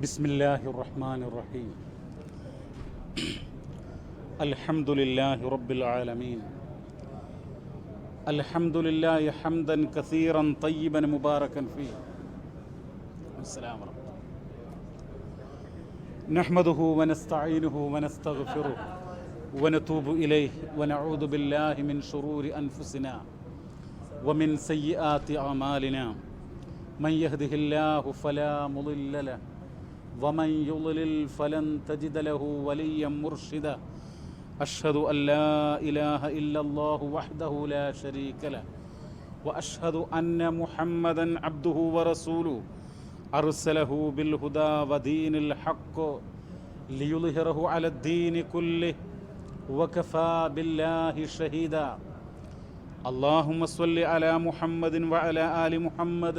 بسم الله الرحمن الرحيم. الحمد لله رب العالمين. الحمد لله حمدا كثيرا طيبا مباركا فيه. السلام الله. نحمده ونستعينه ونستغفره ونتوب إليه ونعوذ بالله من شرور أنفسنا ومن سيئات أعمالنا. من يهده الله فلا مضل له ومن يضلل فلن تجد له وليا مرشدا. أشهد أن لا إله إلا الله وحده لا شريك له. وأشهد أن محمدا عبده ورسوله. أرسله بالهدى ودين الحق ليظهره على الدين كله وكفى بالله شهيدا. اللهم صل على محمد وعلى آل محمد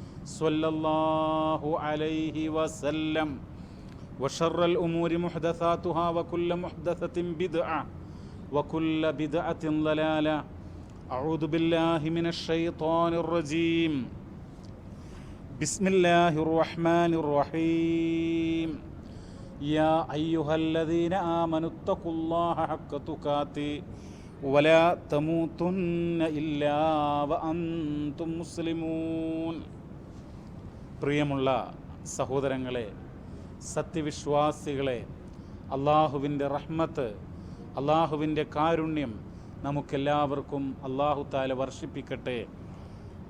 صلى الله عليه وسلم وشر الأمور محدثاتها وكل محدثة بدعة وكل بدعة ضلالة أعوذ بالله من الشيطان الرجيم بسم الله الرحمن الرحيم يا أيها الذين آمنوا اتقوا الله حق تقاته ولا تموتن إلا وأنتم مسلمون പ്രിയമുള്ള സഹോദരങ്ങളെ സത്യവിശ്വാസികളെ അള്ളാഹുവിന്റെ റഹ്മത്ത് അള്ളാഹുവിന്റെ കാരുണ്യം നമുക്കെല്ലാവർക്കും അള്ളാഹു താല വർഷിപ്പിക്കട്ടെ.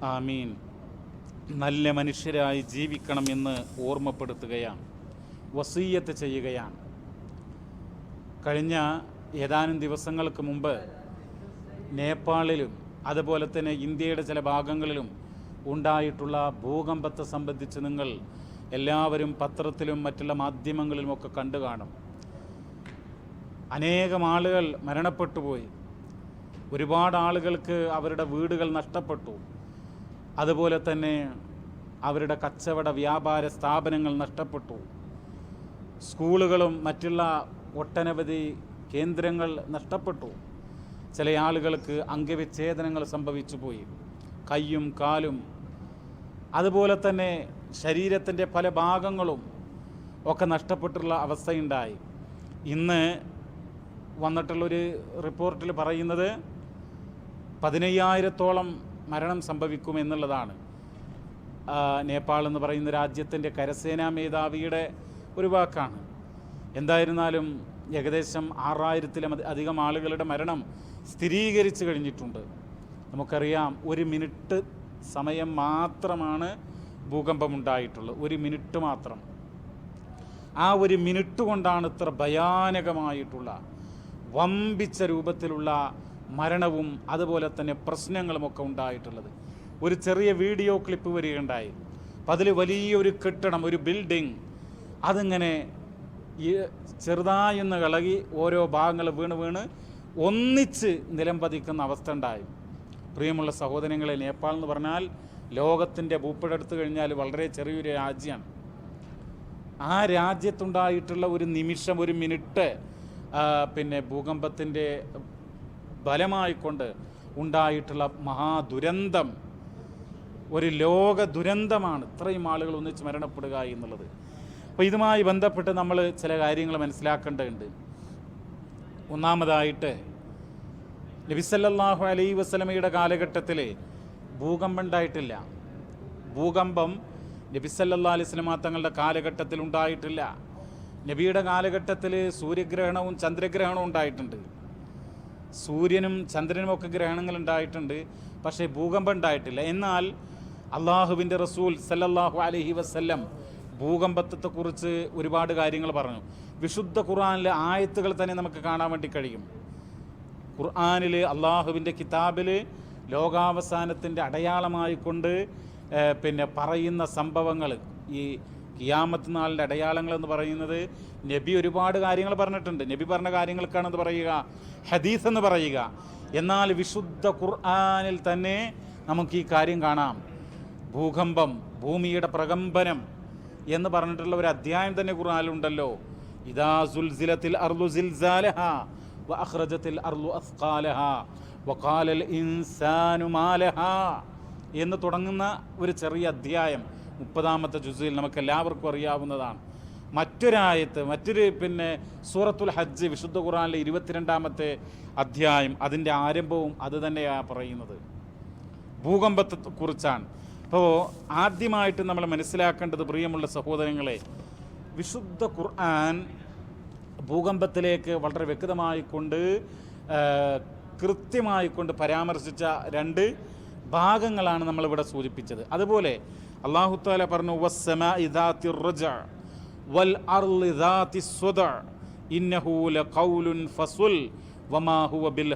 ആമീൻ. നല്ല മനുഷ്യരായി ജീവിക്കണം എന്ന് ഓർമ്മപ്പെടുത്തുകയാണ് വസീയത്ത് ചെയ്യുകയാണ്. കഴിഞ്ഞ ഏതാനും ദിവസങ്ങൾക്ക് മുമ്പ് നേപ്പാളിലും അതുപോലെ തന്നെ ഇന്ത്യയുടെ ചില ഭാഗങ്ങളിലും ഉണ്ടായിട്ടുള്ള ഭൂകമ്പത്തെ സംബന്ധിച്ച് നിങ്ങൾ എല്ലാവരും പത്രത്തിലും മറ്റുള്ള മാധ്യമങ്ങളിലുമൊക്കെ കണ്ടു കാണും. അനേകം ആളുകൾ മരണപ്പെട്ടു പോയി ഒരുപാട് ആളുകൾക്ക് അവരുടെ വീടുകൾ നഷ്ടപ്പെട്ടു. അതുപോലെ തന്നെ അവരുടെ കച്ചവട വ്യാപാര സ്ഥാപനങ്ങൾ നഷ്ടപ്പെട്ടു. സ്കൂളുകളും മറ്റുള്ള ഒട്ടനവധി കേന്ദ്രങ്ങൾ നഷ്ടപ്പെട്ടു. ചില ആളുകൾക്ക് അംഗവിച്ഛേദനങ്ങൾ സംഭവിച്ചു പോയി കയ്യും കാലും അതുപോലെ തന്നെ ശരീരത്തിന്റെ പല ഭാഗങ്ങളും ഒക്കെ നഷ്ടപ്പെട്ടുള്ള അവസ്ഥയുണ്ടായി. ഇന്ന് വന്നിട്ടുള്ളൊരു റിപ്പോർട്ടിൽ പറയുന്നത് പതിനയ്യായിരത്തോളം മരണം സംഭവിക്കും എന്നുള്ളതാണ്. നേപ്പാൾ എന്ന് പറയുന്ന രാജ്യത്തിന്റെ കരസേനാ മേധാവിയുടെ ഒരു വാക്കാണ്. എന്തായിരുന്നാലും ഏകദേശം ആറായിരത്തിലും അധി- അധികം ആളുകളുടെ മരണം സ്ഥിരീകരിച്ചു കഴിഞ്ഞിട്ടുണ്ട്. നമുക്കറിയാം ഒരു മിനിറ്റ് സമയം മാത്രമാണ് ഭൂകമ്പമുണ്ടായിട്ടുള്ളത്. ഒരു മിനിറ്റ് മാത്രം. ആ ഒരു മിനിറ്റ് കൊണ്ടാണ് ഇത്ര ഭയാനകമായിട്ടുള്ള വമ്പിച്ച രൂപത്തിലുള്ള മരണവും അതുപോലെ തന്നെ പ്രശ്നങ്ങളും ഒക്കെ ഉണ്ടായിട്ടുള്ളത്. ഒരു ചെറിയ വീഡിയോ ക്ലിപ്പ് വരികയുണ്ടായി. അപ്പം അതിൽ വലിയൊരു കെട്ടിടം ഒരു ബിൽഡിംഗ് അതിങ്ങനെ ഈ ചെറുതായൊന്ന് ഇളകി ഓരോ ഭാഗങ്ങൾ വീണ് വീണ് ഒന്നിച്ച് നിലം പതിക്കുന്ന അവസ്ഥ ഉണ്ടായി. പ്രിയമുള്ള സഹോദരങ്ങളെ നേപ്പാൾ എന്ന് പറഞ്ഞാൽ ലോകത്തിന്റെ ഭൂപ്പിടെടുത്ത് കഴിഞ്ഞാൽ വളരെ ചെറിയൊരു രാജ്യമാണ് ആ രാജ്യത്തുണ്ടായിട്ടുള്ള ഒരു നിമിഷം ഒരു മിനിറ്റ് പിന്നെ ഭൂകമ്പത്തിന്റെ ബലമായിക്കൊണ്ട് ഉണ്ടായിട്ടുള്ള മഹാദുരന്തം ഒരു ലോക ദുരന്തമാണ് ഇത്രയും ആളുകൾ ഒന്നിച്ച് മരണപ്പെടുക എന്നുള്ളത്. അപ്പോൾ ഇതുമായി ബന്ധപ്പെട്ട് നമ്മൾ ചില കാര്യങ്ങൾ മനസ്സിലാക്കേണ്ടതുണ്ട്. ഒന്നാമതായിട്ട് നബിസല്ലാഹു അലൈ വസ്ലമയുടെ കാലഘട്ടത്തിൽ ഭൂകമ്പം ഉണ്ടായിട്ടില്ല. ഭൂകമ്പം നബിസല്ലാ അലൈഹി സ്വലമ തങ്ങളുടെ കാലഘട്ടത്തിൽ ഉണ്ടായിട്ടില്ല. നബിയുടെ കാലഘട്ടത്തിൽ സൂര്യഗ്രഹണവും ചന്ദ്രഗ്രഹണവും ഉണ്ടായിട്ടുണ്ട്. സൂര്യനും ചന്ദ്രനും ഒക്കെ ഗ്രഹണങ്ങൾ ഉണ്ടായിട്ടുണ്ട്. പക്ഷേ ഭൂകമ്പം ഉണ്ടായിട്ടില്ല. എന്നാൽ അള്ളാഹുവിന്റെ റസൂൽ സല്ലല്ലാഹു അലഹി വസ്ല്ലം ഭൂകമ്പത്തെക്കുറിച്ച് ഒരുപാട് കാര്യങ്ങൾ പറഞ്ഞു. വിശുദ്ധ ഖുറാനിലെ ആയത്തുകൾ തന്നെ നമുക്ക് കാണാൻ വേണ്ടി കഴിയും. ഖുർആാനിൽ അള്ളാഹുവിന്റെ കിതാബിൽ ലോകാവസാനത്തിന്റെ അടയാളമായിക്കൊണ്ട് പിന്നെ പറയുന്ന സംഭവങ്ങൾ ഈ കിയാമത്ത് നാളിന്റെ അടയാളങ്ങൾ എന്ന് പറയുന്നത് നബി ഒരുപാട് കാര്യങ്ങൾ പറഞ്ഞിട്ടുണ്ട്. നബി പറഞ്ഞ കാര്യങ്ങൾക്കാണെന്ന് പറയുക ഹദീസ് എന്ന് പറയുക. എന്നാൽ വിശുദ്ധ ഖുർആാനിൽ തന്നെ നമുക്ക് ഈ കാര്യം കാണാം. ഭൂകമ്പം ഭൂമിയുടെ പ്രകമ്പനം എന്ന് പറഞ്ഞിട്ടുള്ള ഒരു അധ്യായം തന്നെ ഖുർആാനിലുണ്ടല്ലോ. ഇതാ സുൽസിലത്തിൽ സിൽസാലഹ. അർലു എന്ന് തുടങ്ങുന്ന ഒരു ചെറിയ അധ്യായം മുപ്പതാമത്തെ ജുസിൽ നമുക്ക് എല്ലാവർക്കും അറിയാവുന്നതാണ്. മറ്റൊരായത്ത് മറ്റൊരു പിന്നെ സൂറത്തുൽ ഹജ്ജ് വിശുദ്ധ ഖുറാനിലെ ഇരുപത്തിരണ്ടാമത്തെ അധ്യായം അതിന്റെ ആരംഭവും അത് തന്നെയാണ് പറയുന്നത്. ഭൂകമ്പത്തെ കുറിച്ചാണ്. അപ്പോൾ ആദ്യമായിട്ട് നമ്മൾ മനസ്സിലാക്കേണ്ടത് പ്രിയമുള്ള സഹോദരങ്ങളെ വിശുദ്ധ ഖുർആൻ ഭൂകമ്പത്തിലേക്ക് വളരെ വ്യക്തമായിക്കൊണ്ട് കൃത്യമായി കൃത്യമായിക്കൊണ്ട് പരാമർശിച്ച രണ്ട് ഭാഗങ്ങളാണ് നമ്മളിവിടെ സൂചിപ്പിച്ചത്. അതുപോലെ അള്ളാഹു താല പറഞ്ഞു വൽ സ്വദ ഇന്നഹു ലഖൗലുൻ വമാ ഹുവ ബിൽ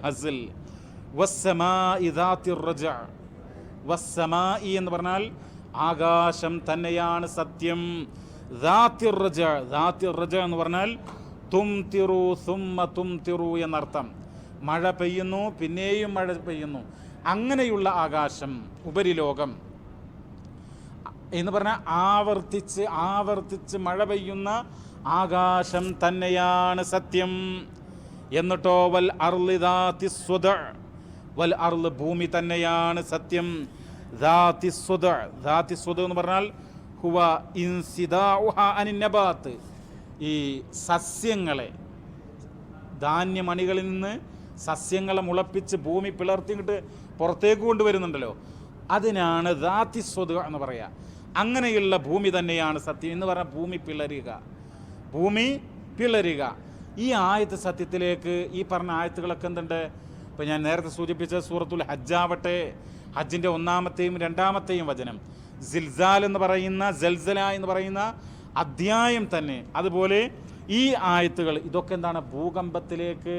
എന്ന് പറഞ്ഞാൽ ആകാശം തന്നെയാണ് സത്യം. റജ റജ എന്ന് പറഞ്ഞാൽ തും തിറു സുമ്മ തും തിറു എന്നർത്ഥം. മഴ പെയ്യുന്നു പിന്നെയും മഴ പെയ്യുന്നു. അങ്ങനെയുള്ള ആകാശം ഉപരിലോകം. എന്ന് പറഞ്ഞാൽ ആവർത്തിച്ച് ആവർത്തിച്ച് മഴ പെയ്യുന്ന ആകാശം തന്നെയാണ് സത്യം. എന്നിട്ടോ വൽ അർലിദാത്തി സ്വദ വൽ അർൾ ഭൂമി തന്നെയാണ് സത്യം. ദാതി സ്വത ദാതി സ്വത എന്ന് പറഞ്ഞാൽ ഹുവ ഇൻസിദാഉഹ അനിൻ നബാത്ത് ഈ സസ്യങ്ങളെ. ധാന്യമണികളിൽ നിന്ന് സസ്യങ്ങളെ മുളപ്പിച്ച് ഭൂമി പിളർത്തിങ്ങിട്ട് പുറത്തേക്ക് കൊണ്ടുവരുന്നുണ്ടല്ലോ. അതിനാണ് ദാത്തിസ്വത എന്ന് പറയുക അങ്ങനെയുള്ള ഭൂമി തന്നെയാണ് സത്യം എന്ന് പറഞ്ഞാൽ ഭൂമി പിളരുക. ഭൂമി പിളരുക. ഈ ആയത്ത് സത്യത്തിലേക്ക് ഈ പറഞ്ഞ ആയത്തുകളൊക്കെ എന്തുണ്ട്? ഇപ്പം ഞാൻ നേരത്തെ സൂചിപ്പിച്ച സൂറത്തുൽ ഹജ്ജാവട്ടെ ഹജ്ജിന്റെ ഒന്നാമത്തെയും രണ്ടാമത്തെയും വചനം. സിൽസാൽ എന്ന് പറയുന്ന ജൽസല എന്ന് പറയുന്ന അധ്യായം തന്നെ. അതുപോലെ ഈ ആയത്തുകൾ ഇതൊക്കെ എന്താണ്? ഭൂകമ്പത്തിലേക്ക്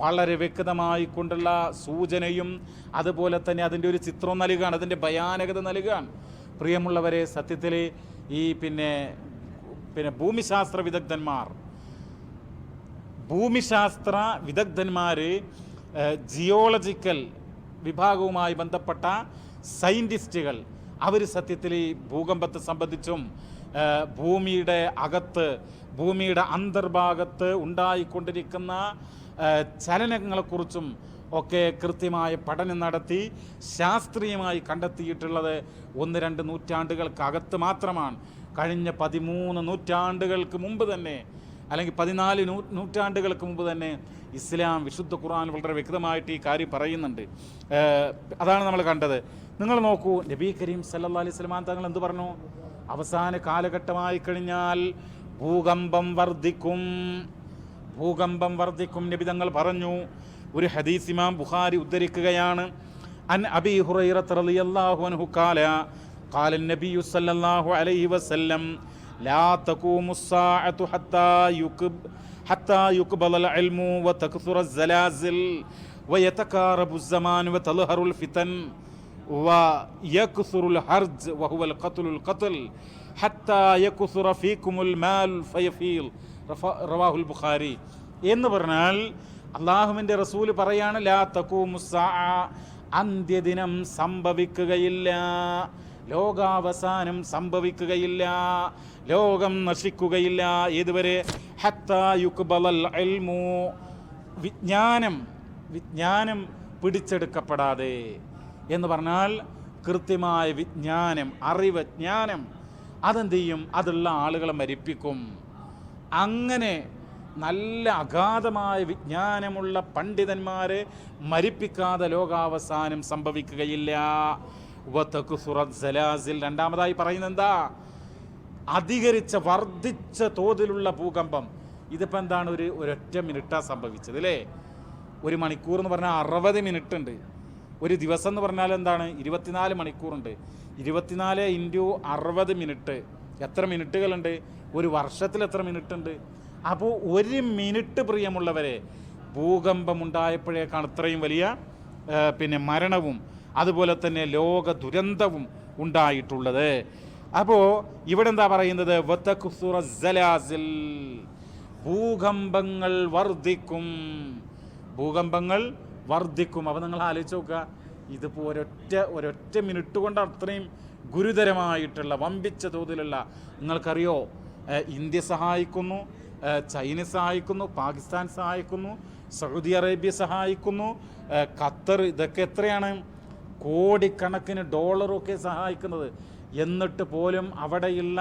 വളരെ വ്യക്തമായി കൊണ്ടുള്ള സൂചനയും അതുപോലെ തന്നെ അതിന്റെ ഒരു ചിത്രം നൽകുകയാണ് അതിന്റെ ഭയാനകത നൽകുകയാണ് പ്രിയമുള്ളവരെ സത്യത്തിൽ ഈ പിന്നെ പിന്നെ ഭൂമിശാസ്ത്ര വിദഗ്ധന്മാർ ഭൂമിശാസ്ത്ര വിദഗ്ധന്മാർ ജിയോളജിക്കൽ വിഭാഗവുമായി ബന്ധപ്പെട്ട സയന്റിസ്റ്റുകൾ അവർ സത്യത്തിൽ ഈ ഭൂകമ്പത്തെ സംബന്ധിച്ചും ഭൂമിയുടെ അകത്ത് ഭൂമിയുടെ അന്തർഭാഗത്ത് ഉണ്ടായിക്കൊണ്ടിരിക്കുന്ന ചലനങ്ങളെക്കുറിച്ചും ഒക്കെ കൃത്യമായ പഠനം നടത്തി ശാസ്ത്രീയമായി കണ്ടെത്തിയിട്ടുള്ളത് ഒന്ന് രണ്ട് നൂറ്റാണ്ടുകൾക്കകത്ത് മാത്രമാണ്. കഴിഞ്ഞ പതിമൂന്ന് നൂറ്റാണ്ടുകൾക്ക് മുമ്പ് തന്നെ അല്ലെങ്കിൽ പതിനാല് നൂ നൂറ്റാണ്ടുകൾക്ക് മുമ്പ് തന്നെ ഇസ്ലാം വിശുദ്ധ ഖുർആൻ വളരെ വ്യക്തമായിട്ട് ഈ കാര്യം പറയുന്നുണ്ട്. അതാണ് നമ്മൾ കണ്ടത്. നിങ്ങൾ നോക്കൂ നബി കരീം സല്ലാ അലൈഹി സ്വലമാൻ തങ്ങൾ എന്ത് പറഞ്ഞു? അവസാന കാലഘട്ടമായി കഴിഞ്ഞാൽ ഭൂകമ്പം വർദ്ധിക്കും ഭൂകമ്പം വർദ്ധിക്കും നബി തങ്ങൾ പറഞ്ഞു ഒരു ഹദീസ് ഇമാം ബുഖാരി ഉദ്ധരിക്കുകയാണ് അൻ അബി ഹുറൈറത്ത് റളിയല്ലാഹു അൻഹു ഖാല قال النبي صلى الله عليه وسلم لا تقوم الساعة حتى يكب حتى يقبل العلم وتكثر الزلازل ويتقارب الزمان وتظهر الفتن ويكثر الحرج وهو القتل القتل حتى يكثر فيكم المال فيفيل റഫ- റവാഹുൽ ബുഖാരി എന്ന് പറഞ്ഞാൽ അള്ളാഹുവിൻ്റെ റസൂല് പറയാണ് ലാ തക്കൂമുസാ അന്ത്യദിനം സംഭവിക്കുകയില്ല ലോകാവസാനം സംഭവിക്കുകയില്ല ലോകം നശിക്കുകയില്ല ഇതുവരെ ഹത്താ യുക്ബലൽ ഇൽമു വിജ്ഞാനം വിജ്ഞാനം പിടിച്ചെടുക്കപ്പെടാതെ എന്ന് പറഞ്ഞാൽ കൃത്യമായ വിജ്ഞാനം അറിവ് ജ്ഞാനം. അതെന്ത് ചെയ്യും അതുള്ള ആളുകളെ മരിപ്പിക്കും. അങ്ങനെ നല്ല അഗാധമായ വിജ്ഞാനമുള്ള പണ്ഡിതന്മാരെ മരിപ്പിക്കാതെ ലോകാവസാനം സംഭവിക്കുകയില്ല. സലാസിൽ രണ്ടാമതായി പറയുന്നത് എന്താ അധികരിച്ച വർദ്ധിച്ച തോതിലുള്ള ഭൂകമ്പം. ഇതിപ്പോൾ എന്താണ് ഒരു ഒരൊറ്റ മിനിറ്റാണ് സംഭവിച്ചത് അല്ലേ ഒരു മണിക്കൂർ എന്ന് പറഞ്ഞാൽ അറുപത് മിനിറ്റ് ഉണ്ട് ഒരു ദിവസം എന്ന് പറഞ്ഞാൽ എന്താണ്? ഇരുപത്തിനാല് മണിക്കൂറുണ്ട്. ഇരുപത്തിനാല് ഇന്റു അറുപത് മിനിറ്റ്. എത്ര മിനിറ്റുകളുണ്ട്? ഒരു വർഷത്തിൽ എത്ര മിനിറ്റ് ഉണ്ട് അപ്പോൾ ഒരു മിനിറ്റ് പ്രിയമുള്ളവരെ ഭൂകമ്പമുണ്ടായപ്പോഴേക്കാണ് ഇത്രയും വലിയ പിന്നെ മരണവും അതുപോലെ തന്നെ ലോക ദുരന്തവും ഉണ്ടായിട്ടുള്ളത്. അപ്പോൾ ഇവിടെ എന്താ പറയുന്നത്. ഭൂകമ്പങ്ങൾ വർദ്ധിക്കും. ഭൂകമ്പങ്ങൾ വർദ്ധിക്കും. അപ്പോൾ നിങ്ങൾ ആലോചിച്ച് നോക്കുക ഇതിപ്പോൾ ഒരൊറ്റ ഒരൊറ്റ മിനിറ്റ് കൊണ്ട് അത്രയും ഗുരുതരമായിട്ടുള്ള വമ്പിച്ച തോതിലുള്ള നിങ്ങൾക്കറിയോ ഇന്ത്യ സഹായിക്കുന്നു ചൈന സഹായിക്കുന്നു പാകിസ്ഥാൻ സഹായിക്കുന്നു സൗദി അറേബ്യ സഹായിക്കുന്നു ഖത്തർ ഇതൊക്കെ എത്രയാണ്? കോടിക്കണക്കിന് ഡോളറൊക്കെ സഹായിക്കുന്നത്. എന്നിട്ട് പോലും അവിടെയുള്ള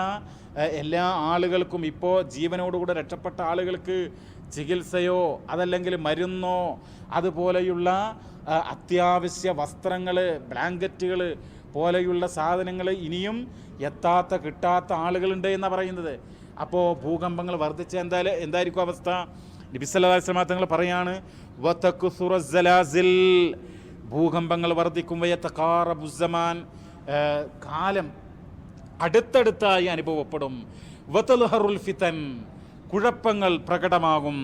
എല്ലാ ആളുകൾക്കും ഇപ്പോൾ ജീവനോടുകൂടെ രക്ഷപ്പെട്ട ആളുകൾക്ക് ചികിത്സയോ അതല്ലെങ്കിൽ മരുന്നോ അതുപോലെയുള്ള അത്യാവശ്യ വസ്ത്രങ്ങൾ ബ്ലാങ്കറ്റുകൾ പോലെയുള്ള സാധനങ്ങൾ ഇനിയും എത്താത്ത കിട്ടാത്ത ആളുകളുണ്ട് എന്നാണ് പറയുന്നത്. അപ്പോൾ ഭൂകമ്പങ്ങൾ വർദ്ധിച്ച എന്തായാലും എന്തായിരിക്കും അവസ്ഥ? നബിസല്ലാസ്ലമ തങ്ങൾ പറയാണ് ഭൂകമ്പങ്ങൾ വർദ്ധിക്കും വയത്തക്കാറബുസമാൻ കാലം അടുത്തടുത്തായി അനുഭവപ്പെടും. വത്തൽഹറുൽ ഫിതൻ. കുഴപ്പങ്ങൾ പ്രകടമാകും.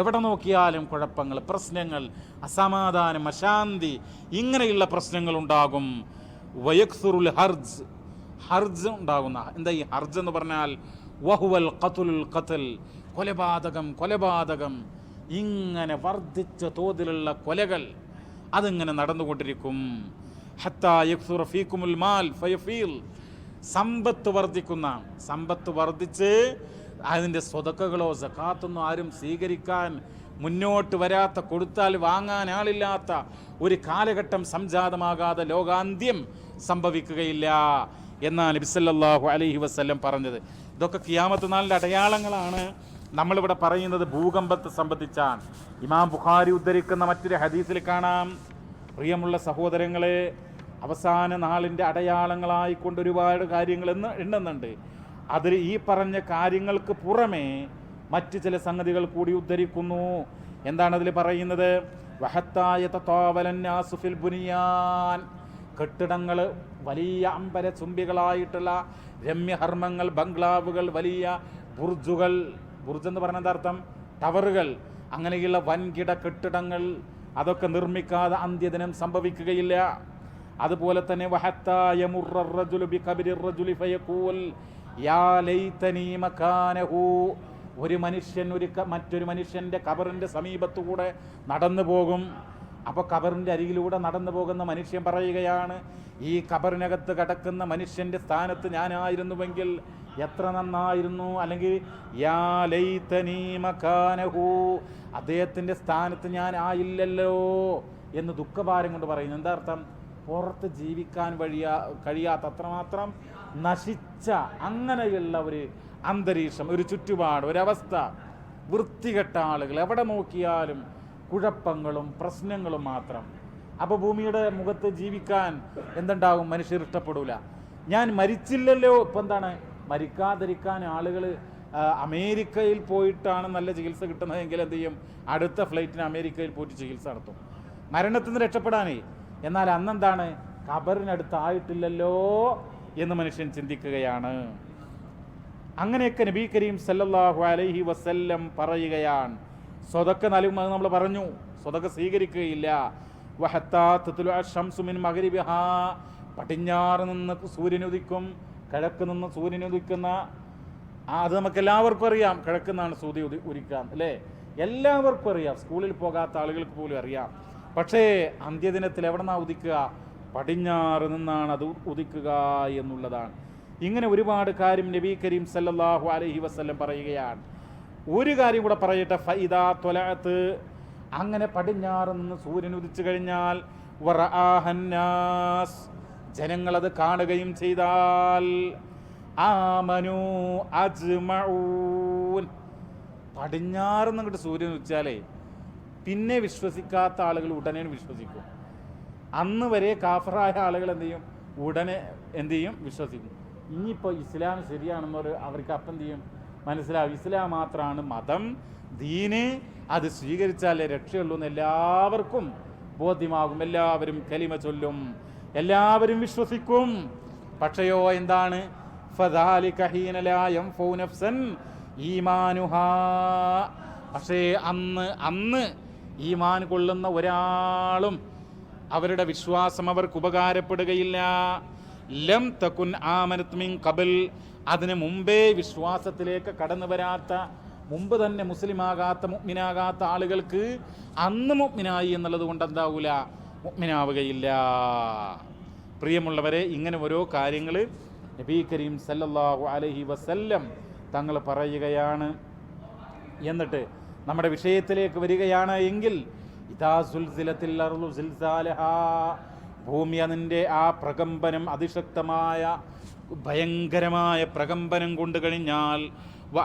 എവിടെ നോക്കിയാലും കുഴപ്പങ്ങൾ പ്രശ്നങ്ങൾ അസമാധാനം അശാന്തി ഇങ്ങനെയുള്ള പ്രശ്നങ്ങൾ ഉണ്ടാകും വയക്സുറുൽ ഹർജ് ഹർജ് ഉണ്ടാകുന്ന എന്താ ഈ ഹർജ് എന്ന് പറഞ്ഞാൽ വഹുവൽ കത്തുൽ ഖത്തൽ കൊലപാതകം കൊലപാതകം. ഇങ്ങനെ വർദ്ധിച്ച തോതിലുള്ള കൊലകൾ അതിങ്ങനെ നടന്നുകൊണ്ടിരിക്കും. ഹത്താ മാൽ ഫയഫീൽ. സമ്പത്ത് വർദ്ധിക്കുന്ന സമ്പത്ത് വർദ്ധിച്ച് അതിന്റെ സ്വതക്കകളോ സക്കാത്തൊന്നും ആരും സ്വീകരിക്കാൻ മുന്നോട്ട് വരാത്ത കൊടുത്താൽ വാങ്ങാൻ ആളില്ലാത്ത ഒരു കാലഘട്ടം സംജാതമാകാതെ ലോകാന്ത്യം സംഭവിക്കുകയില്ല എന്നാണ് നബിസല്ലാഹു അലഹി വസ്ല്ലം പറഞ്ഞത്. ഇതൊക്കെ കിയാമത്ത് നാളിന്റെ അടയാളങ്ങളാണ്. നമ്മളിവിടെ പറയുന്നത് ഭൂകമ്പത്തെ സംബന്ധിച്ചാണ്. ഇമാം ബുഖാരി ഉദ്ധരിക്കുന്ന മറ്റൊരു ഹദീസിൽ കാണാം. പ്രിയമുള്ള സഹോദരങ്ങളെ അവസാന നാളിന്റെ അടയാളങ്ങളായിക്കൊണ്ട് ഒരുപാട് കാര്യങ്ങൾ എന്ന് എണ്ണുന്നുണ്ട്. അതിൽ ഈ പറഞ്ഞ കാര്യങ്ങൾക്ക് പുറമേ മറ്റ് ചില സംഗതികൾ കൂടി ഉദ്ധരിക്കുന്നു. എന്താണ് അതിൽ പറയുന്നത്? വഹത്തായ ബുനിയാൻ. കെട്ടിടങ്ങൾ വലിയ അമ്പര ചുംബികളായിട്ടുള്ള രമ്യഹർമ്മങ്ങൾ ബംഗ്ലാവുകൾ വലിയ ബുർജുകൾ. ബുർജ് എന്ന് പറഞ്ഞ അർത്ഥം? ടവറുകൾ. അങ്ങനെയുള്ള വൻകിട കെട്ടിടങ്ങൾ അതൊക്കെ നിർമ്മിക്കാതെ അന്ത്യദിനം സംഭവിക്കുകയില്ല. അതുപോലെ തന്നെ വഹത്തായ മുറ ബി കബിരി യാ ലൈതനീ മക്കാനഹു ഒരു മനുഷ്യൻ ഒരു മറ്റൊരു മനുഷ്യന്റെ കബറിന്റെ സമീപത്തുകൂടെ നടന്നു പോകും. അപ്പോൾ കബറിന്റെ അരികിലൂടെ നടന്നു പോകുന്ന മനുഷ്യൻ പറയുകയാണ് ഈ കബറിനകത്ത് കിടക്കുന്ന മനുഷ്യന്റെ സ്ഥാനത്ത് ഞാനായിരുന്നുവെങ്കിൽ എത്ര നന്നായിരുന്നു? അല്ലെങ്കിൽ യാ ലൈതനീ മക്കാനഹു അദ്ദേഹത്തിന്റെ സ്ഥാനത്ത് ഞാൻ ആയില്ലല്ലോ എന്ന് ദുഃഖഭാരം കൊണ്ട് പറയുന്നു. എന്താ അർത്ഥം? പുറത്ത് ജീവിക്കാൻ വഴിയാ കഴിയാത്ത അത്രമാത്രം നശിച്ച അങ്ങനെയുള്ള ഒരു അന്തരീക്ഷം ഒരു ചുറ്റുപാട് ഒരവസ്ഥ. വൃത്തികെട്ട ആളുകൾ എവിടെ നോക്കിയാലും കുഴപ്പങ്ങളും പ്രശ്നങ്ങളും മാത്രം. അപ്പോൾ ഭൂമിയുടെ മുഖത്ത് ജീവിക്കാൻ എന്തുണ്ടാകും മനുഷ്യർ ഇഷ്ടപ്പെടൂല. ഞാൻ മരിച്ചില്ലല്ലോ. ഇപ്പം എന്താണ്? മരിക്കാതിരിക്കാൻ ആളുകൾ അമേരിക്കയിൽ പോയിട്ടാണ് നല്ല ചികിത്സ കിട്ടുന്നതെങ്കിൽ എന്ത് ചെയ്യും? അടുത്ത ഫ്ലൈറ്റിന് അമേരിക്കയിൽ പോയിട്ട് ചികിത്സ നടത്തും. മരണത്തിൽ നിന്ന് രക്ഷപ്പെടാനേ. എന്നാൽ അന്നെന്താണ്? ഖബറിനടുത്തായിട്ടില്ലല്ലോ എന്ന് മനുഷ്യൻ ചിന്തിക്കുകയാണ്. അങ്ങനെയൊക്കെ നബി കരീം സല്ലാഹു അലൈഹി വസല്ലം പറയുകയാണ്. സ്വതക്ക നൽകും അത് നമ്മൾ പറഞ്ഞു. സ്വതക്ക സ്വീകരിക്കുകയില്ല. പടിഞ്ഞാറ് നിന്ന് സൂര്യൻ ഉദിക്കും കിഴക്ക് നിന്ന് ആ അത് നമുക്ക് എല്ലാവർക്കും അറിയാം കിഴക്കുന്നാണ് സൂര്യ ഉദി ഉദിക്കാൻ അല്ലേ? എല്ലാവർക്കും അറിയാം. സ്കൂളിൽ പോകാത്ത ആളുകൾക്ക് പോലും അറിയാം. പക്ഷേ അന്ത്യദിനത്തിൽ എവിടെ നിന്നാണ് ഉദിക്കുക? പടിഞ്ഞാറ് നിന്നാണ് അത് ഉദിക്കുക എന്നുള്ളതാണ്. ഇങ്ങനെ ഒരുപാട് കാര്യം നബി കരീം സല്ലാഹു അലഹി വസ്ല്ലം പറയുകയാണ്. ഒരു കാര്യം കൂടെ പറയട്ടെ ഫൈദാ തൊലത്ത് അങ്ങനെ പടിഞ്ഞാറ് നിന്ന് സൂര്യൻ ഉദിച്ചു കഴിഞ്ഞാൽ ജനങ്ങളത് കാണുകയും ചെയ്താൽ ആമനു അജ്മഊൻ. പടിഞ്ഞാറ് നിന്നിട്ട് സൂര്യൻ ഉദിച്ചാലേ പിന്നെ വിശ്വസിക്കാത്ത ആളുകൾ ഉടനെ വിശ്വസിക്കും. അന്ന് വരെ കാഫറായ ആളുകൾ എന്ത് ചെയ്യും? ഉടനെ എന്ത് ചെയ്യും? വിശ്വസിക്കും. ഇനിയിപ്പോൾ ഇസ്ലാം ശരിയാണെന്നൊരു അവർക്ക് അപ്പം എന്ത് ചെയ്യും? മനസ്സിലാവും. ഇസ്ലാം മാത്രമാണ് മതം. ദീന് അത് സ്വീകരിച്ചാലേ രക്ഷയുള്ളൂ എന്ന് എല്ലാവർക്കും ബോധ്യമാകും. എല്ലാവരും കലിമ ചൊല്ലും. എല്ലാവരും വിശ്വസിക്കും. പക്ഷയോ എന്താണ്? പക്ഷേ അന്ന് അന്ന് ഈമാൻ കൊള്ളുന്ന ഒരാളും അവരുടെ വിശ്വാസം അവർക്ക് ഉപകാരപ്പെടുകയില്ല. ലം തകുൻ ആമനത്മിൻ ഖബൽ. അതിന് മുമ്പേ വിശ്വാസത്തിലേക്ക് കടന്നു വരാത്ത മുമ്പ് തന്നെ മുസ്ലിമാകാത്ത മുഗ്മിനാകാത്ത ആളുകൾക്ക് അന്ന് മുഗ്മിനായി എന്നുള്ളത് കൊണ്ട് എന്താവൂല? മുഗ്മിനാവുകയില്ല. പ്രിയമുള്ളവരെ ഇങ്ങനെ ഓരോ കാര്യങ്ങൾ നബി കരീം സല്ലല്ലാഹു അലഹി വസല്ലം തങ്ങൾ പറയുകയാണ്. എന്നിട്ട് നമ്മുടെ വിഷയത്തിലേക്ക് വരികയാണ് എങ്കിൽ ഇതാ സുൽസിലത്തിൽ ഭൂമി അതിന്റെ ആ പ്രകമ്പനം അതിശക്തമായ ഭയങ്കരമായ പ്രകമ്പനം കൊണ്ട് കഴിഞ്ഞാൽ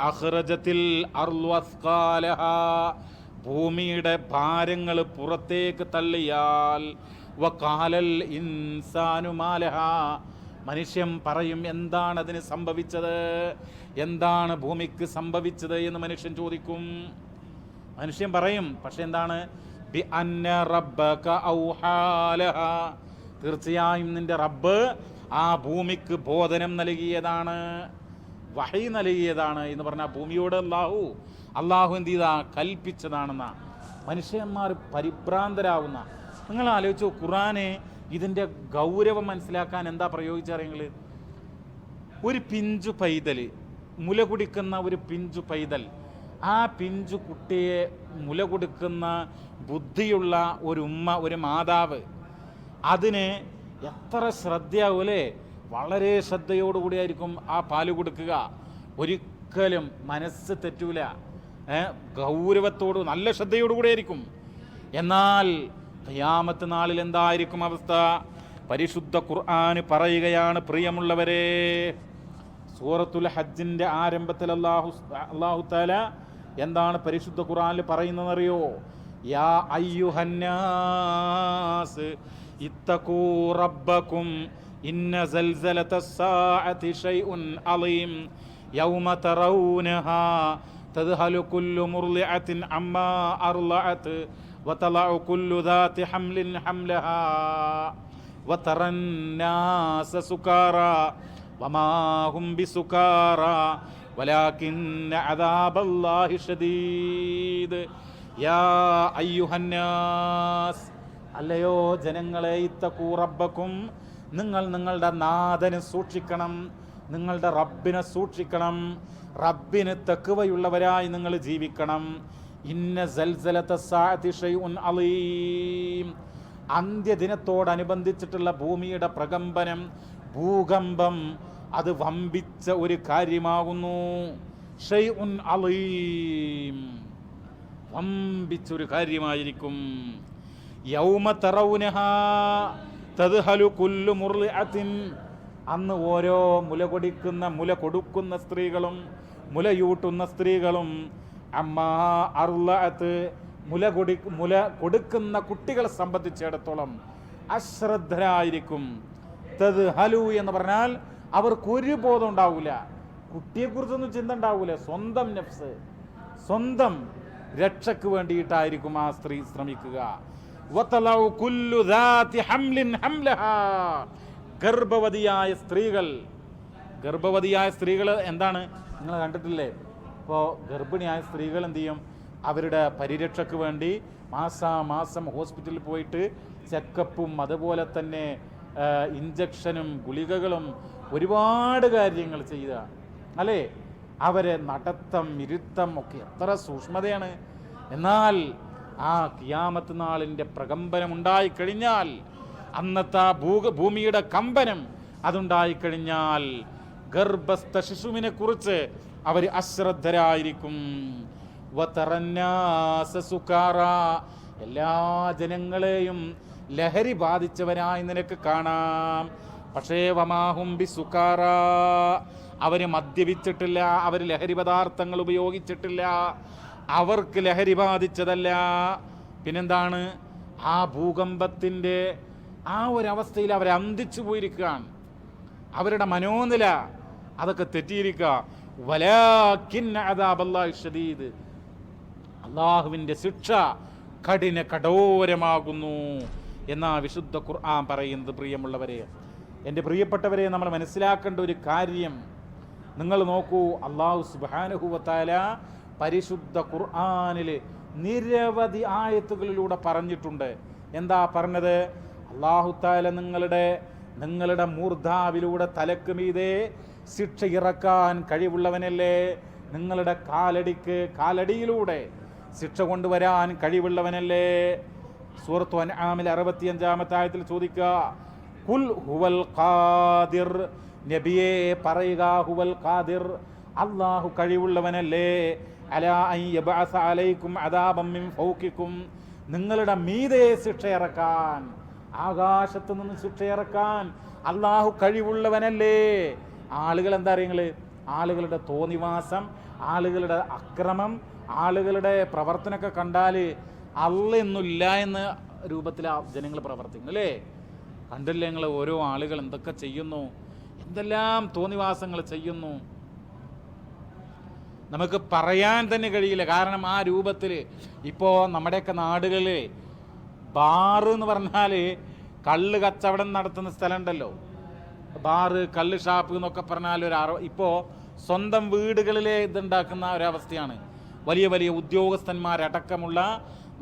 അഹ്റജത്തിൽ ഭൂമിയുടെ ഭാരങ്ങൾ പുറത്തേക്ക് തള്ളിയാൽ വ കാലൽ ഇൻസാനുമാലഹ മനുഷ്യൻ പറയും എന്താണ് അതിന് സംഭവിച്ചത്? എന്താണ് ഭൂമിക്ക് സംഭവിച്ചത്? എന്ന് മനുഷ്യൻ ചോദിക്കും. മനുഷ്യൻ പറയും പക്ഷെ എന്താണ്. തീർച്ചയായും നിന്റെ റബ്ബ് ആ ഭൂമിക്ക് ബോധനം നൽകിയതാണ് വഹി നൽകിയതാണ് എന്ന് പറഞ്ഞാൽ ഭൂമിയോട് അള്ളാഹു അള്ളാഹു എന്ത് ചെയ്താ? കൽപ്പിച്ചതാണെന്ന. മനുഷ്യന്മാർ പരിഭ്രാന്തരാകുന്ന നിങ്ങൾ ആലോചിച്ചു ഖുറാനെ ഇതിന്റെ ഗൗരവം മനസ്സിലാക്കാൻ എന്താ പ്രയോഗിച്ചറിയങ്ങൾ ഒരു പിഞ്ചു പൈതൽ മുല കുടിക്കുന്ന ഒരു പിഞ്ചു പൈതൽ ആ പിഞ്ചു കുട്ടിയെ മുല കൊടുക്കുന്ന ബുദ്ധിയുള്ള ഒരു ഉമ്മ ഒരു മാതാവ്. അതിന് എത്ര ശ്രദ്ധയാവൂലേ? വളരെ ശ്രദ്ധയോടുകൂടിയായിരിക്കും ആ പാൽ കൊടുക്കുക. ഒരിക്കലും മനസ്സ് തെറ്റൂല. ഗൗരവത്തോട് നല്ല ശ്രദ്ധയോടുകൂടിയായിരിക്കും. എന്നാൽ ഖിയാമത്ത് നാളിൽ എന്തായിരിക്കും അവസ്ഥ? പരിശുദ്ധ ഖുർആന് പറയുകയാണ് പ്രിയമുള്ളവരെ. സൂറത്തുൽ ഹജ്ജിന്റെ ആരംഭത്തിൽ അള്ളാഹു അള്ളാഹു തആല എന്താണ് പരിശുദ്ധ ഖുർആനിൽ പറയുന്നതെന്നറിയോ യാ അയ്യുഹന്നാസ് ഇത്തഖൂ റബ്ബക്കും ഇന്ന സൽസലത്തസ് സാഅതി ഷൈഉൻ അളീം യൗമ തറൗനഹാ تذهل كل مرضعة عما أرضعت وتضع كل ذات حمل حملها وترى الناس سكارى وما هم بسكارى ولكن عذاب الله شديد يا أيها الناس അല്ലയോ ജനങ്ങളെ ഇത്തക്കൂ റബ്ബക്കും നിങ്ങൾ നിങ്ങളുടെ നാഥനെ സൂക്ഷിക്കണം നിങ്ങളുടെ റബ്ബിനെ സൂക്ഷിക്കണം റബ്ബിന് തെക്കുവയുള്ളവരായി നിങ്ങൾ ജീവിക്കണം ഇന്ന സൽസലത്ത സാഅതി ഷൈഉൻ അളീം അന്ത്യദിനത്തോടനുബന്ധിച്ചിട്ടുള്ള ഭൂമിയുടെ പ്രകമ്പനം ഭൂകമ്പം അത് വമ്പിച്ച ഒരു കാര്യമാകുന്നു. ഷൈഉൻ അലീം. വമ്പിച്ചൊരു കാര്യമായിരിക്കും. യൗമ തറൗനഹ തദ്ഹലു മുർലിഅത്തിൻ. അന്ന് ഓരോ മുല കൊടിക്കുന്ന മുല കൊടുക്കുന്ന സ്ത്രീകളും മുലയൂട്ടുന്ന സ്ത്രീകളും അമ്മ അർലഅത്ത് മുല കൊടി മുല കൊടുക്കുന്ന കുട്ടികളെ സംബന്ധിച്ചിടത്തോളം അശ്രദ്ധരായിരിക്കും. തത് ഹലു എന്ന് പറഞ്ഞാൽ അവർക്ക് ഒരു ബോധം ഉണ്ടാവില്ല കുട്ടിയെക്കുറിച്ചൊന്നും ചിന്ത ഉണ്ടാവില്ല സ്വന്തം നഫ്സ് സ്വന്തം രക്ഷക്ക് വേണ്ടിയിട്ടായിരിക്കും ആ സ്ത്രീ ശ്രമിക്കുക. ഗർഭവതിയായ സ്ത്രീകൾ ഗർഭവതിയായ സ്ത്രീകൾ എന്താണ്? നിങ്ങൾ കണ്ടിട്ടില്ലേ? ഇപ്പോൾ ഗർഭിണിയായ സ്ത്രീകൾ എന്ത് ചെയ്യും? അവരുടെ പരിരക്ഷയ്ക്ക് വേണ്ടി മാസാമാസം ഹോസ്പിറ്റലിൽ പോയിട്ട് ചെക്കപ്പും അതുപോലെ തന്നെ ഇഞ്ചക്ഷനും ഗുളികകളും ഒരുപാട് കാര്യങ്ങൾ ചെയ്തതാണ്. അല്ലേ? അവരെ നടത്തം ഇരുത്തം ഒക്കെ എത്ര സൂക്ഷ്മതയാണ്. എന്നാൽ ആ കിയാമത്ത് നാളിന്റെ പ്രകമ്പനം ഉണ്ടായിക്കഴിഞ്ഞാൽ അന്നത്തെ ആ ഭൂ ഭൂമിയുടെ കമ്പനം അതുണ്ടായിക്കഴിഞ്ഞാൽ ഗർഭസ്ഥ ശിശുവിനെ കുറിച്ച് അവർ അശ്രദ്ധരായിരിക്കും. എല്ലാ ജനങ്ങളെയും ലഹരി ബാധിച്ചവരായി നിനക്ക് കാണാം. പക്ഷേ വമാഹും ബി സുക്കാറ അവർ മദ്യപിച്ചിട്ടില്ല അവർ ലഹരി പദാർത്ഥങ്ങൾ ഉപയോഗിച്ചിട്ടില്ല അവർക്ക് ലഹരി ബാധിച്ചതല്ല. പിന്നെന്താണ്? ആ ഭൂകമ്പത്തിന്റെ ആ ഒരവസ്ഥയിൽ അവർ അന്തിച്ചു പോയിരിക്കുകയാണ്. അവരുടെ മനോനില അതൊക്കെ തെറ്റിയിരിക്കുക. ഷദീദ്. അള്ളാഹുവിന്റെ ശിക്ഷ കഠിന കഠോരമാകുന്നു എന്നാ വിശുദ്ധ ഖുർആൻ പറയുന്നത് പ്രിയമുള്ളവരെ. എന്റെ പ്രിയപ്പെട്ടവരെ നമ്മൾ മനസ്സിലാക്കേണ്ട ഒരു കാര്യം. നിങ്ങൾ നോക്കൂ അള്ളാഹു സുബാനുഹുവത്താല പരിശുദ്ധ ഖുർആാനിൽ നിരവധി ആയത്തുകളിലൂടെ പറഞ്ഞിട്ടുണ്ട്. എന്താ പറഞ്ഞത്? അള്ളാഹു താല നിങ്ങളുടെ നിങ്ങളുടെ മൂർധാവിലൂടെ തലക്ക് മീതെ ശിക്ഷ ഇറക്കാൻ കഴിവുള്ളവനല്ലേ? നിങ്ങളുടെ കാലടിക്ക് കാലടിയിലൂടെ ശിക്ഷ കൊണ്ടുവരാൻ കഴിവുള്ളവനല്ലേ? സൂറത്തു അൻആമിൽ അറുപത്തിയഞ്ചാമത്തെ ആയത്തിൽ ചോദിക്കുക കുൽ ഹുവൽ ഖാദിർ. നബിയെ പറയുക ഹുവൽ ഖാദിർ. അള്ളാഹു കഴിവുള്ളവനല്ലേ. അലൈക്കും അദാബം നിങ്ങളുടെ മീതെ ശിക്ഷ ഇറക്കാൻ ആകാശത്ത് നിന്ന് ശിക്ഷ ഇറക്കാൻ അള്ളാഹു കഴിവുള്ളവനല്ലേ. ആളുകൾ എന്താ അറിയങ്ങൾ ആളുകളുടെ തോന്നിവാസം ആളുകളുടെ അക്രമം ആളുകളുടെ പ്രവർത്തനമൊക്കെ കണ്ടാൽ അല്ല എന്നില്ല എന്ന രൂപത്തിൽ ജനങ്ങൾ പ്രവർത്തിക്കുന്നു അല്ലേ? കണ്ടില്ലേ നിങ്ങൾ ഓരോ ആളുകൾ എന്തൊക്കെ ചെയ്യുന്നു? എന്തെല്ലാം തോന്നിവാസങ്ങൾ ചെയ്യുന്നു? നമുക്ക് പറയാൻ തന്നെ കഴിയില്ല. കാരണം ആ രൂപത്തിൽ ഇപ്പോൾ നമ്മുടെയൊക്കെ നാടുകളിൽ ബാറ് എന്ന് പറഞ്ഞാൽ കള്ള് കച്ചവടം നടത്തുന്ന സ്ഥലമുണ്ടല്ലോ. ബാറ് കള്ള് ഷാപ്പ് എന്നൊക്കെ പറഞ്ഞാൽ ഒരു അറ ഇപ്പോൾ സ്വന്തം വീടുകളിലെ ഇതുണ്ടാക്കുന്ന ഒരവസ്ഥയാണ്. വലിയ വലിയ ഉദ്യോഗസ്ഥന്മാരടക്കമുള്ള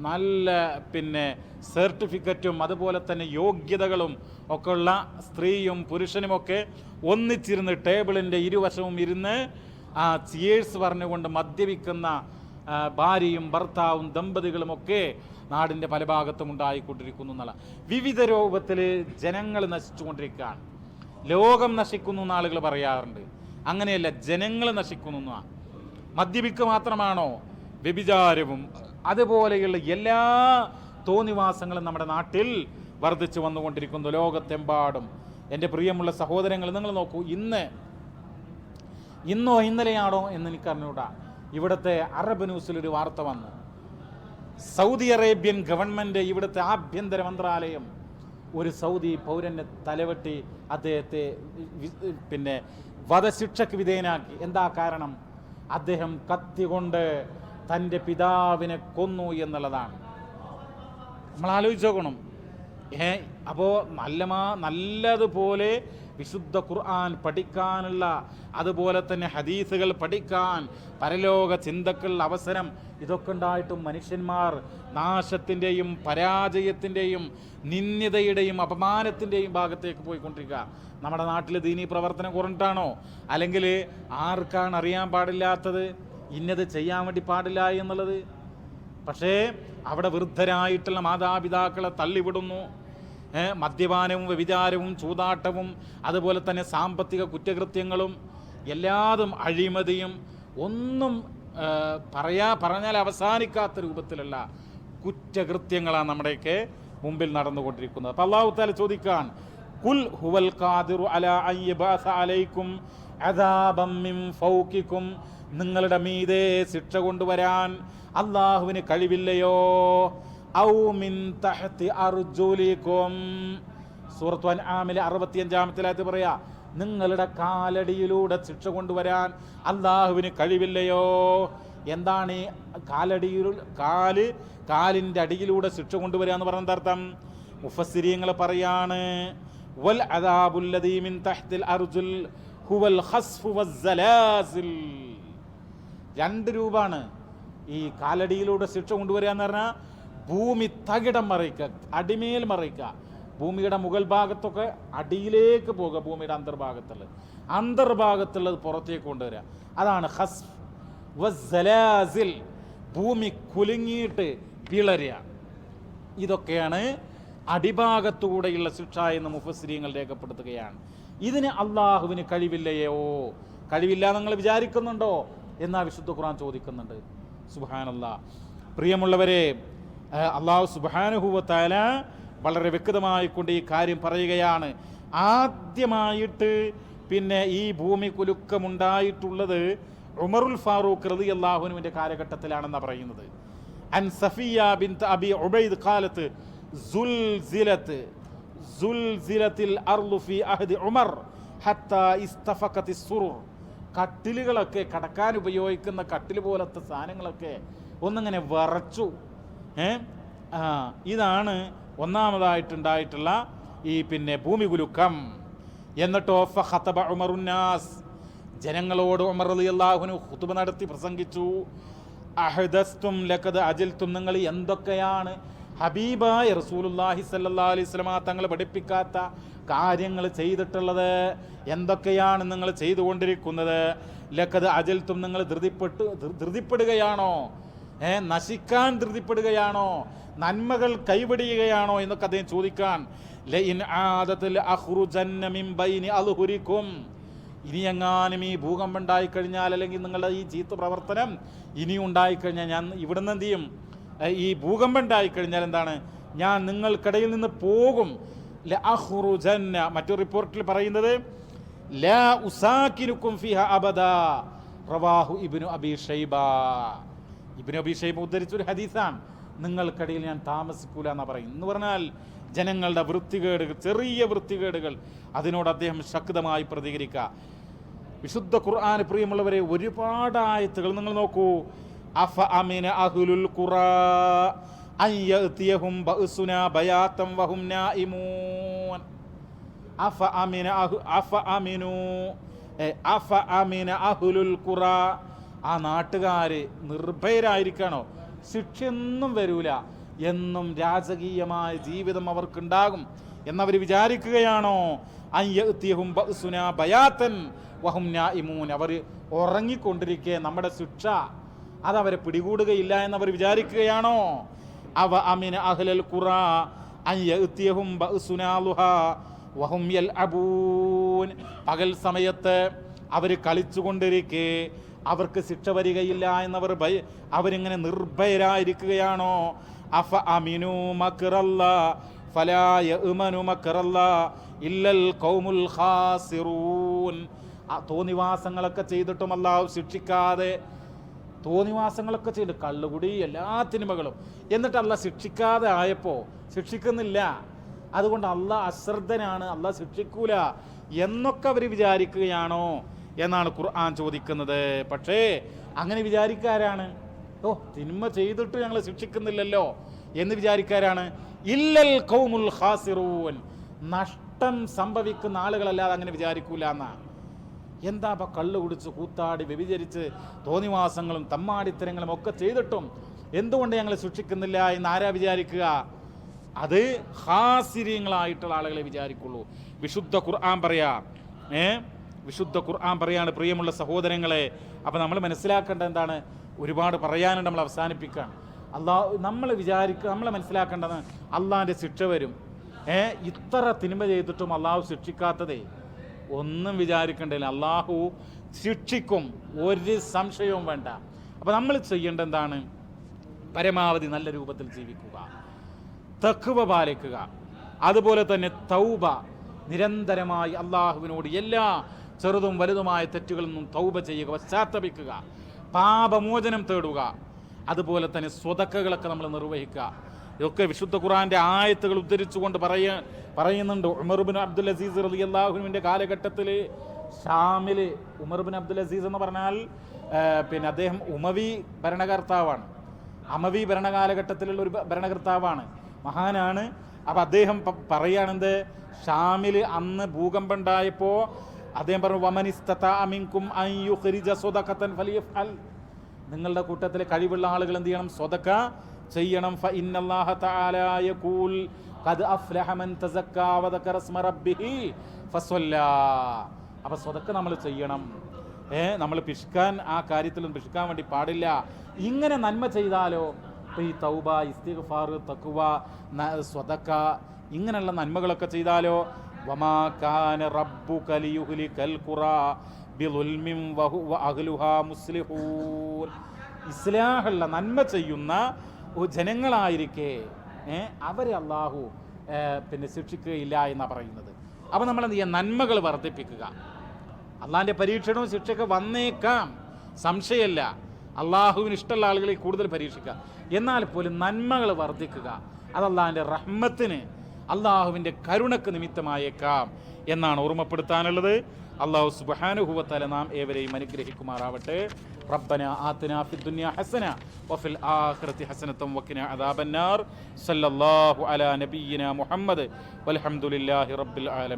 നല്ല പിന്നെ സർട്ടിഫിക്കറ്റും അതുപോലെ തന്നെ യോഗ്യതകളും ഒക്കെ ഉള്ള സ്ത്രീയും പുരുഷനുമൊക്കെ ഒന്നിച്ചിരുന്ന് ടേബിളിന്റെ ഇരുവശവും ഇരുന്ന് ആ ചിയേഴ്സ് പറഞ്ഞുകൊണ്ട് മദ്യപിക്കുന്ന ഭാര്യയും ഭർത്താവും ദമ്പതികളുമൊക്കെ നാടിന്റെ പല ഭാഗത്തും ഉണ്ടായിക്കൊണ്ടിരിക്കുന്നു എന്നുള്ള. വിവിധ രൂപത്തിൽ ജനങ്ങൾ നശിച്ചുകൊണ്ടിരിക്കുകയാണ്. ലോകം നശിക്കുന്നു എന്ന് ആളുകൾ പറയാറുണ്ട്. അങ്ങനെയല്ല ജനങ്ങൾ നശിക്കുന്നു മദ്യപിക്ക് മാത്രമാണോ വ്യഭിചാരവും അതുപോലെയുള്ള എല്ലാ തോന്നിവാസങ്ങളും നമ്മുടെ നാട്ടിൽ വർദ്ധിച്ചു വന്നുകൊണ്ടിരിക്കുന്നു. ലോകത്തെമ്പാടും. എന്റെ പ്രിയമുള്ള സഹോദരങ്ങൾ നിങ്ങൾ നോക്കൂ. ഇന്ന് ഇന്നോ ഇന്നലെയാണോ എന്ന് എനിക്കറിഞ്ഞൂടാ. ഇവിടുത്തെ അറബ് ന്യൂസിലൊരു വാർത്ത വന്നു. സൗദി അറേബ്യൻ ഗവൺമെന്റ് ഇവിടുത്തെ ആഭ്യന്തര മന്ത്രാലയം ഒരു സൗദി പൗരനെ തലവെട്ടി അദ്ദേഹത്തെ പിന്നെ വധശിക്ഷയ്ക്ക് വിധേയനാക്കി. എന്താ കാരണം? അദ്ദേഹം കത്തി കൊണ്ട് തന്റെ പിതാവിനെ കൊന്നു എന്നുള്ളതാണ്. നമ്മൾ ആലോചിച്ച് നോക്കണം. ഏ അപ്പോൾ നല്ല നല്ലതുപോലെ വിശുദ്ധ ഖുർആൻ പഠിക്കാനുള്ള അതുപോലെ തന്നെ ഹദീസുകൾ പഠിക്കാൻ പരലോക ചിന്തക്കുള്ള അവസരം ഇതൊക്കെ ഉണ്ടായിട്ടും മനുഷ്യന്മാർ നാശത്തിന്റെയും പരാജയത്തിന്റെയും നിന്ദ്യതയുടെയും അപമാനത്തിന്റെയും ഭാഗത്തേക്ക് പോയിക്കൊണ്ടിരിക്കുക. നമ്മുടെ നാട്ടിൽ ദീനീ പ്രവർത്തനം കുറഞ്ഞിട്ടാണോ? അല്ലെങ്കിൽ ആർക്കാണ് അറിയാൻ പാടില്ലാത്തത്? ഇന്നത് ചെയ്യാൻ വേണ്ടി പാടില്ല എന്നുള്ളത്. പക്ഷേ അവിടെ വൃദ്ധരായിട്ടുള്ള മാതാപിതാക്കളെ തള്ളിവിടുന്നു. മദ്യപാനവും വ്യഭിചാരവും ചൂതാട്ടവും അതുപോലെ തന്നെ സാമ്പത്തിക കുറ്റകൃത്യങ്ങളും എല്ലാതും അഴിമതിയും ഒന്നും പറയാ പറഞ്ഞാൽ അവസാനിക്കാത്ത രൂപത്തിലുള്ള കുറ്റകൃത്യങ്ങളാണ് നമ്മുടെയൊക്കെ മുമ്പിൽ നടന്നുകൊണ്ടിരിക്കുന്നത്. അപ്പം അള്ളാഹു താല ചോദിക്കാൻ കുൽ ഹുവൽ ഖാദിറു അലാ അയ്യബാസ അലൈക്കും അദാബം മിൻ ഫൗകിക്കും നിങ്ങളുടെ മീതെ ശിക്ഷ കൊണ്ടുവരാൻ അള്ളാഹുവിന് കഴിവില്ലയോ? സൂറത്ത് പറയാ നിങ്ങളുടെ കാലടിയിലൂടെ ശിക്ഷ കൊണ്ടുവരാൻ അള്ളാഹുവിന് കഴിവില്ലയോ? എന്താണ് ഈ കാലടിയിൽ കാൽ കാലിന്റെ അടിയിലൂടെ ശിക്ഷ കൊണ്ടുവരിക എന്ന് പറഞ്ഞ അർത്ഥം? മുഫസ്സിരിയങ്ങൾ പറയാണ് വൽ അദാബുല്ലദീമിൻ തഹ്തിൽ അർജുൽ ഹുവൽ ഖസ്ഫു വസ്സലാസിൽ രണ്ട് രൂപാണ് ഈ കാലടിയിലൂടെ ശിക്ഷ കൊണ്ടുവരിക എന്ന് പറഞ്ഞാൽ ഭൂമി തകിടം മറിക്കുക അടിമേൽ മറിക്കുക ഭൂമിയുടെ മുകൾ ഭാഗത്തൊക്കെ അടിയിലേക്ക് പോകുക ഭൂമിയുടെ അന്തർഭാഗത്തുള്ളത്. അന്തർഭാഗത്തുള്ളത് പുറത്തേക്ക് കൊണ്ടുവരിക. അതാണ് ഹസ് വസിൽ ഭൂമി കുലുങ്ങിയിട്ട് പിളരുക. ഇതൊക്കെയാണ് അടിഭാഗത്തുകൂടെയുള്ള ശിക്ഷ എന്ന് മുഫസ്രീങ്ങൾ രേഖപ്പെടുത്തുകയാണ്. ഇതിന് അള്ളാഹുവിന് കഴിവില്ലയോ? കഴിവില്ല നിങ്ങൾ വിചാരിക്കുന്നുണ്ടോ? എന്നാ വിശുദ്ധ ഖുർആൻ ചോദിക്കുന്നുണ്ട്. സുബാനല്ല പ്രിയമുള്ളവരെ അള്ളാഹു സുബാനുഹുവത്തായ വളരെ വ്യക്തമായിക്കൊണ്ട് ഈ കാര്യം പറയുകയാണ്. ആദ്യമായിട്ട് പിന്നെ ഈ ഭൂമി കുലുക്കമുണ്ടായിട്ടുള്ളത് ഉമറുൽ ഫാറൂഖ് റതി അള്ളാഹുനുവിന്റെ കാലഘട്ടത്തിലാണെന്നാണ് പറയുന്നത്. അൻ സഫിയ ബിൻ അബി ഉബൈദ് കാലത്ത് സുൽ സിലത്ത് സുൽ സിലത്തിൽ അർലുഫി ഉമർ ഹത്ത ഇസ്തഫക്കത്തി സുറൂർ. കട്ടിലുകളൊക്കെ കടക്കാൻ ഉപയോഗിക്കുന്ന കട്ടിൽ പോലത്തെ സാധനങ്ങളൊക്കെ ഒന്നിങ്ങനെ വറച്ചു ഏ? ഇതാണ് ഒന്നാമതായിട്ടുണ്ടായിട്ടുള്ള ഈ പിന്നെ ഭൂമി കുലുക്കം. എന്നിട്ടോ ഉമറുന്നാസ് ജനങ്ങളോട് ഉമർ അലി അള്ളാഹുനു ഹുതുബ നടത്തി പ്രസംഗിച്ചു. അഹദസ്തും ലക്കത് അജിൽത്തും നിങ്ങൾ എന്തൊക്കെയാണ് ഹബീബായ റസൂലുല്ലാഹി സല്ലാ അലൈഹി വസല്ലമ തങ്ങൾ പഠിപ്പിക്കാത്ത കാര്യങ്ങൾ ചെയ്തിട്ടുള്ളത് എന്തൊക്കെയാണ് നിങ്ങൾ ചെയ്തുകൊണ്ടിരിക്കുന്നത്? ലക്കത് അജൽത്തും നിങ്ങൾ ധൃതിപ്പെട്ട് ധൃതിപ്പെടുകയാണോ? ഏ നശിക്കാൻ ധൃതിപ്പെടുകയാണോ? നന്മകൾ കൈവിടുകയാണോ എന്നൊക്കെ അദ്ദേഹം ചോദിക്കാൻ. ഇനി എങ്ങാനും ഈ ഭൂകമ്പം ഉണ്ടായിക്കഴിഞ്ഞാൽ അല്ലെങ്കിൽ നിങ്ങളുടെ ഈ ചീത്ത പ്രവർത്തനം ഇനി ഉണ്ടായിക്കഴിഞ്ഞാൽ ഞാൻ ഇവിടുന്ന് എന്ത് ചെയ്യും? ഈ ഭൂകമ്പം ഉണ്ടായിക്കഴിഞ്ഞാൽ എന്താണ്? ഞാൻ നിങ്ങൾക്കിടയിൽ നിന്ന് പോകും. ലഹുറുജന്ന മറ്റു റിപ്പോർട്ടിൽ പറയുന്നത് ലാ ഉസാക്കിനുക്കും ഫിഹ അബദ. റവാഹു ഇബ്നു അബി ഷൈബ. ഇബ്നു അബി ഷൈബ ഉദ്ധരിച്ച ഒരു ഹദീസാണ്. നിങ്ങൾക്കിടയിൽ ഞാൻ താമസിക്കൂല എന്ന് പറയും എന്ന് പറഞ്ഞാൽ ജനങ്ങളുടെ വൃത്തികേടുകൾ ചെറിയ വൃത്തികേടുകൾ അതിനോട് അദ്ദേഹം ശക്തമായി പ്രതികരിക്കുക. വിശുദ്ധ ഖുർആൻ പ്രിയമുള്ളവരെ ഒരുപാട് ആയത്തുകൾ നിങ്ങൾ നോക്കൂ. അഫ വഹും നായിമൂൻ അഫ അഫ ആ നാട്ടുകാര് നിർഭയരായിരിക്കണോ? ശിക്ഷയൊന്നും വരൂല. എന്നും രാജകീയമായ ജീവിതം അവർക്കുണ്ടാകും എന്നവർ വിചാരിക്കുകയാണോ? അയ്യഹും അവർ വഹും നായിമൂൻ അവർ ഉറങ്ങിക്കൊണ്ടിരിക്കെ. നമ്മുടെ ശിക്ഷ അതവരെ പിടികൂടുകയില്ല എന്നവർ വിചാരിക്കുകയാണോ? അവ അമിന അഹ്ലൽ ഖുറ പകൽ സമയത്ത് അവർ കളിച്ചുകൊണ്ടിരിക്കെ അവർക്ക് ശിക്ഷ വരികയില്ല എന്നവർ ഭയ അവരിങ്ങനെ നിർഭയരായിരിക്കുകയാണോ? അഫ അമിനു മക്റല്ല ഫലായ ഉമനു മക്റല്ല ഇല്ലൽ കൗമുൽ ഖാസിറൂൻ. തോന്നിവാസങ്ങളൊക്കെ ചെയ്തിട്ടും അല്ലാഹു ശിക്ഷിക്കാതെ തോന്നിവാസങ്ങളൊക്കെ ചെയ്ത് കള്ളുകുടി എല്ലാ തിന്മകളും. എന്നിട്ട് അല്ല ശിക്ഷിക്കാതെ ആയപ്പോൾ ശിക്ഷിക്കുന്നില്ല. അതുകൊണ്ട് അല്ല അശ്രദ്ധനാണ്. അല്ല ശിക്ഷിക്കൂല. എന്നൊക്കെ അവർ വിചാരിക്കുകയാണോ എന്നാണ് ഖുർആൻ ചോദിക്കുന്നത്. പക്ഷേ അങ്ങനെ വിചാരിക്കാരാണ്? ഓ തിന്മ ചെയ്തിട്ട് ഞങ്ങൾ ശിക്ഷിക്കുന്നില്ലല്ലോ എന്ന് വിചാരിക്കാരാണ്. ഇല്ലൽ കൗമുൽ ഹാസിറൂൻ നഷ്ടം സംഭവിക്കുന്ന ആളുകളല്ലാതെ അങ്ങനെ വിചാരിക്കൂല എന്നാ എന്താ ഇപ്പം കള്ള് കുടിച്ച് കൂത്താടി വ്യഭിചരിച്ച് തോന്നിവാസങ്ങളും തമ്മാടിത്തരങ്ങളും ഒക്കെ ചെയ്തിട്ടും എന്തുകൊണ്ട് ഞങ്ങൾ സൂക്ഷിക്കുന്നില്ല എന്ന് ആരാ വിചാരിക്കുക? അത് ഹാസിര്യങ്ങളായിട്ടുള്ള ആളുകളെ വിചാരിക്കുള്ളൂ. വിശുദ്ധ ഖുർആൻ പറയാ ഏ? വിശുദ്ധ ഖുർആൻ പറയാണ് പ്രിയമുള്ള സഹോദരങ്ങളെ. അപ്പം നമ്മൾ മനസ്സിലാക്കേണ്ട എന്താണ്? ഒരുപാട് പറയാനുണ്ട് നമ്മൾ അവസാനിപ്പിക്കുകയാണ് അള്ളാഹ് നമ്മൾ വിചാരിക്കുക നമ്മൾ മനസ്സിലാക്കേണ്ടത് അള്ളാഹിന്റെ ശിക്ഷ വരും. ഏ? ഇത്ര തിന്മ ചെയ്തിട്ടും അള്ളാഹു ശിക്ഷിക്കാത്തതേ. ഒന്നും വിചാരിക്കേണ്ടതില്ല അള്ളാഹു ശിക്ഷിക്കും. ഒരു സംശയവും വേണ്ട. അപ്പോൾ നമ്മൾ ചെയ്യേണ്ട എന്താണ് പരമാവധി നല്ല രൂപത്തിൽ ജീവിക്കുക. തക്കുവ പാലിക്കുക. അതുപോലെ തന്നെ തൗബ. നിരന്തരമായി അള്ളാഹുവിനോട് എല്ലാ ചെറുതും വലുതുമായ തെറ്റുകളിൽ നിന്നും തൗബ ചെയ്യുക പശ്ചാത്തപിക്കുക. പാപമോചനം തേടുക. അതുപോലെ തന്നെ സ്വതക്കകളൊക്കെ നമ്മൾ നിർവഹിക്കുക. ഇതൊക്കെ വിശുദ്ധ ഖുറാന്റെ ആയത്തുകൾ ഉദ്ധരിച്ചുകൊണ്ട് പറയ പറയുന്നുണ്ട് ഉമർബിൻ അബ്ദുൽ അസീസ് റലി അള്ളാഹുവിന്റെ കാലഘട്ടത്തിൽ ഷാമിൽ ഉമർബിൻ അബ്ദുൽ അസീസ് എന്ന് പറഞ്ഞാൽ പിന്നെ അദ്ദേഹം ഉമവി ഭരണകർത്താവാണ്. അമവി ഭരണകാലഘട്ടത്തിലുള്ള ഒരു ഭരണകർത്താവാണ്. മഹാനാണ്. അപ്പം അദ്ദേഹം പറയുകയാണെന്ത്? ഷാമിൽ അന്ന് ഭൂകമ്പം ഉണ്ടായപ്പോൾ അദ്ദേഹം പറഞ്ഞു ഫലിയഫ്അൽ. നിങ്ങളുടെ കൂട്ടത്തിലെ കഴിവുള്ള ആളുകൾ എന്ത് ചെയ്യണം? സ്വതക്ക ചെയ്യണം. ഫ ഇന്നല്ലാഹ യഖൂൽ ഖദ് അഫ്ലഹ മൻ തസക്കാ വദക്കറ സ്മ റബ്ബിഹി ഫസ്വല്ലാ അപ്പോൾ സ്വതക്ക നമ്മൾ ചെയ്യണം. ഏ നമ്മൾ പിഷ്കാൻ ആ കാര്യത്തിലും പിഷ്കാൻ വേണ്ടി പാടില്ല. ഇങ്ങനെ നന്മ ചെയ്താലോ? ഇപ്പൊ ഈ തൗബ ഇസ്തിഗ്ഫാർ ന- സ്വതക്ക ഇങ്ങനെയുള്ള നന്മകളൊക്കെ ചെയ്താലോ? വമാ കാന റബ്ബുക കലിയുഹുലി ഖുറാ ബിളുൽമിൻ വഹു അഹ്ലുഹാ മുസ്ലിഹൂൻ. ഇസ്ലാഹുള്ള നന്മ ചെയ്യുന്ന ജനങ്ങളായിരിക്കേ. അവരെ അള്ളാഹു പിന്നെ ശിക്ഷിക്കുകയില്ല എന്നാണ് പറയുന്നത്. അപ്പോൾ നമ്മൾ എന്ത് ചെയ്യുക നന്മകൾ വർദ്ധിപ്പിക്കുക. അള്ളാഹിന്റെ പരീക്ഷണവും ശിക്ഷയൊക്കെ വന്നേക്കാം. സംശയമല്ല. അള്ളാഹുവിന് ഇഷ്ടമുള്ള ആളുകളെ കൂടുതൽ പരീക്ഷിക്കുക. എന്നാൽ പോലും നന്മകൾ വർദ്ധിക്കുക. അത് അള്ളാഹിന്റെ റഹ്മത്തിന് അള്ളാഹുവിന്റെ കരുണക്ക് നിമിത്തമായേക്കാം എന്നാണ് ഓർമ്മപ്പെടുത്താനുള്ളത്. അള്ളാഹു സുബാനുഹുവത്തല നാം ഏവരെയും അനുഗ്രഹിക്കുമാറാവട്ടെ. ربنا آتنا في الدنيا حسنة وفي الآخرة حسنة وقنا ആഖിറതി النار صلى അദാബന്നാർ. സല്ലല്ലാഹു അലാ محمد മുഹമ്മദ് വൽഹംദുലില്ലാഹി റബ്ബിൽ ആലമീൻ.